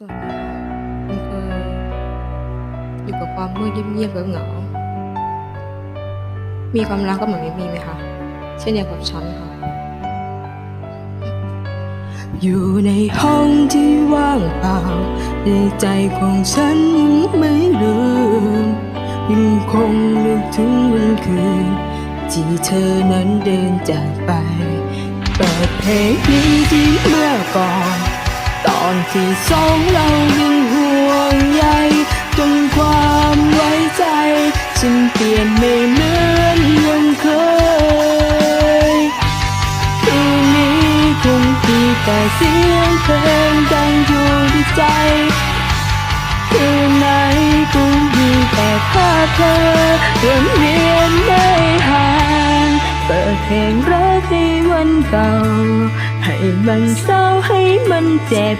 สวัสดีค่ะคุณเคยอยู่กับความมืดเงียบๆเหงาๆมีความรักก็เหมือนไม่มีไหมคะ เช่นเดียวกับฉันค่ะ อยู่ในห้องที่ว่างเปล่า ในใจของฉันยังไม่ลืมยังคงนึกถึงวันคืนที่เธอนั้นเดินจากไปเปิดเพลงนี้ที่เมื่อก่อน ที่สองเรายังห่วงใยจนความไว้ใจฉันเปลี่ยนไม่เหมือนยังเคยคืนนี้คงมีแต่เสียงเพลงดังอยู่ในใจคืนไหนก็มีแต่ภาพเธอวนเวียนไม่ห่างเปิดเพลงรักในวันเก่า มันเศร้าให้มันเจ็บ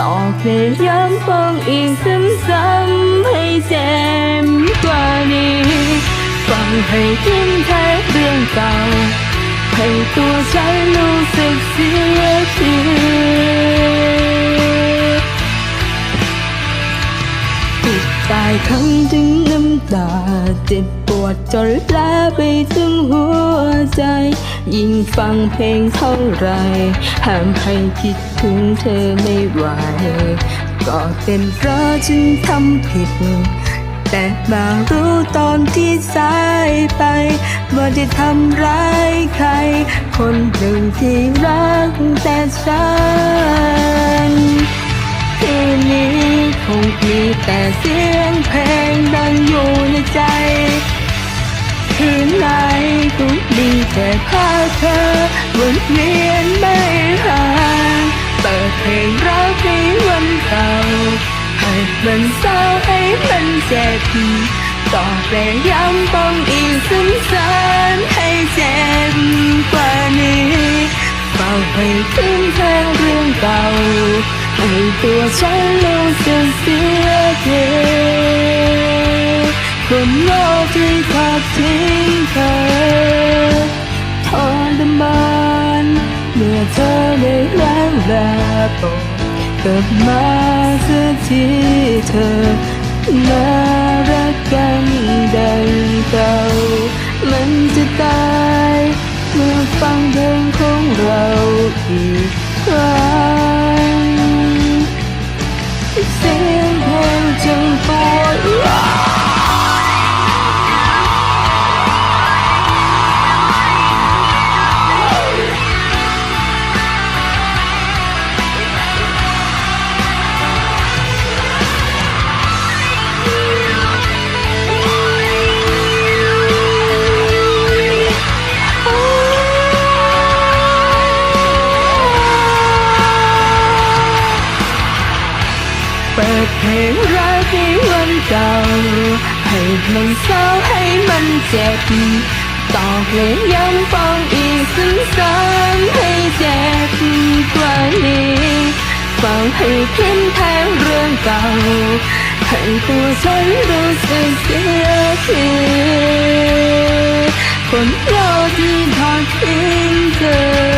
ต่อเพลงย้ำฟังอีกซ้ำๆให้เจ็บกว่านี้ ฟังให้ทิ้งแท้เรื่องเก่า ให้ตัวฉันรู้สึกเสียทีปิดตายคำถึงน้ำตาเจ็บ จนลาไปถึงหัวใจ ยิ่งฟังเพลงเท่าไรห้ามให้คิดถึงเธอไม่ไหว ก็เป็นเพราะฉันทำผิด แต่มารู้ตอนที่สายไป ว่าได้ทำร้ายใคร คนหนึ่งที่รักแต่ฉันคืนนี้คงมีแต่เสียงเพลง ก็มีแต่ภาพเธอวนเวียนไม่ห่างเปิดเพลงรักในวันเก่าให้มันเศร้าให้มันเจ็บต่อเพลงย้ำต้องอีกซ้ำให้เจ็บกว่านี้เฝ้าให้ถึงแค่เรื่องเก่าให้ตัวฉันรู้สึกเสียทีคนโลกที่ทอดทิ้งเธอ มานเมื่อเธอได้แล้วลาปกกลับมาสักทีเธอมารักกันดังเก่ามันจะตาย เมื่อฟังเพลงของเราอีกครั้ง เปิดเพลงรักในวันเก่า ให้มันเศร้าให้มันเจ็บต่อเลงย้ำฟังอีกซ้ำๆให้เจ็บกว่านี้ฟังให้ขึ้นแทนเรื่องเก่า ให้ตัวฉันรู้สึกเสียทีคนเราที่ทอดทิ้งเธอ